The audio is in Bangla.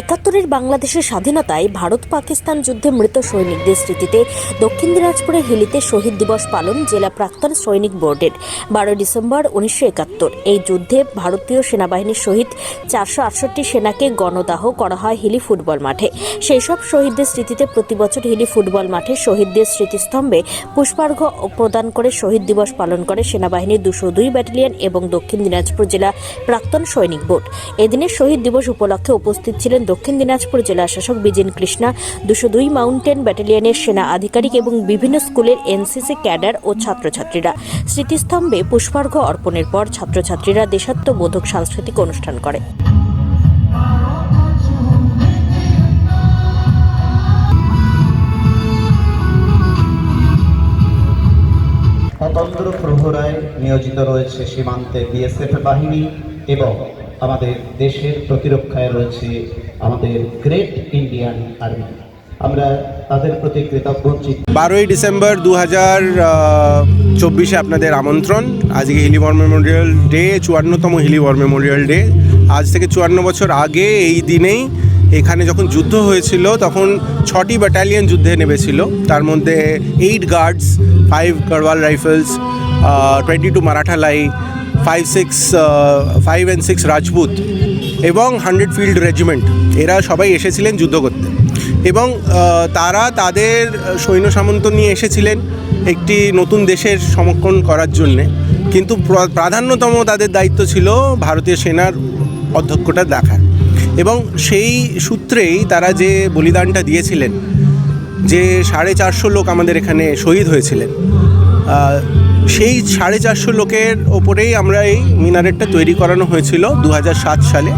একাত্তরের বাংলাদেশের স্বাধীনতায় ভারত পাকিস্তান যুদ্ধে মৃত সৈনিকদের স্মৃতিতে দক্ষিণ দিনাজপুরের হিলিতে শহীদ দিবস পালন জেলা প্রাক্তন সৈনিক বোর্ডের বারো ডিসেম্বর উনিশশো একাত্তর। এই যুদ্ধে ভারতীয় সেনাবাহিনীর শহীদ চারশো আটষট্টি সেনাকে গণদাহ করা হয় হিলি ফুটবল মাঠে। সেই সব শহীদদের স্মৃতিতে প্রতিবছর হিলি ফুটবল মাঠে শহীদদের স্মৃতিস্তম্ভে পুষ্পার্ঘ্য প্রদান করে শহীদ দিবস পালন করে সেনাবাহিনীর দুশো দুই ব্যাটালিয়ন এবং দক্ষিণ দিনাজপুর জেলা প্রাক্তন সৈনিক বোর্ড। এদিনের শহীদ দিবস উপলক্ষে উপস্থিত ছিলেন দক্ষিণ দিনাজপুর জেলা শাসক বিজেন কৃষ্ণা, দুশো দুই মাউন্টেন ব্যাটালিয়নের সেনা আধিকারিক এবং বিভিন্ন স্কুলের এনসিসি ক্যাডার ও ছাত্রছাত্রীরা। স্মৃতিস্তম্ভে পুষ্পার্ঘ্য অর্পণের পর ছাত্রছাত্রীরা দেশাত্মবোধক সাংস্কৃতিক অনুষ্ঠান করে। স্বতন্ত্র প্রহরায় নিয়োজিত রয়েছে সীমান্তে বিএসএফ বাহিনী এবং আমাদের দেশের প্রতিরক্ষায় রয়েছে আমাদের গ্রেট ইন্ডিয়ান আর্মি আমরা তাদের প্রতি কৃতজ্ঞ বারোই ডিসেম্বর দু হাজার চব্বিশে আপনাদের আমন্ত্রণ। আজকে হিলি ওয়ার মেমোরিয়াল ডে, চুয়ান্নতম হিলি ওয়ার মেমোরিয়াল ডে। আজ থেকে চুয়ান্ন বছর আগে এই দিনেই এখানে যখন যুদ্ধ হয়েছিল, তখন ছটি ব্যাটালিয়ন যুদ্ধে নেমেছিল। তার মধ্যে eight guards five Garhwal rifles twenty two Maratha lie five six five and six Rajput এবং হান্ড্রেড ফিল্ড রেজিমেন্ট এরা সবাই এসেছিলেন যুদ্ধ করতে। এবং তারা তাদের সৈন্য সামন্ত নিয়ে এসেছিলেন একটি নতুন দেশের সমক্ষণ করার জন্যে। কিন্তু প্রাধান্যতম তাদের দায়িত্ব ছিল ভারতীয় সেনার অধ্যক্ষটা দেখার। এবং সেই সূত্রেই তারা যে বলিদানটা দিয়েছিলেন, যে সাড়ে চারশো লোক আমাদের এখানে শহীদ হয়েছিলেন সেই সাড়ে চারশো লোকের ওপরেই আমরা এই মিনারেটটা তৈরি করানো হয়েছিল দু হাজার সাত সালে।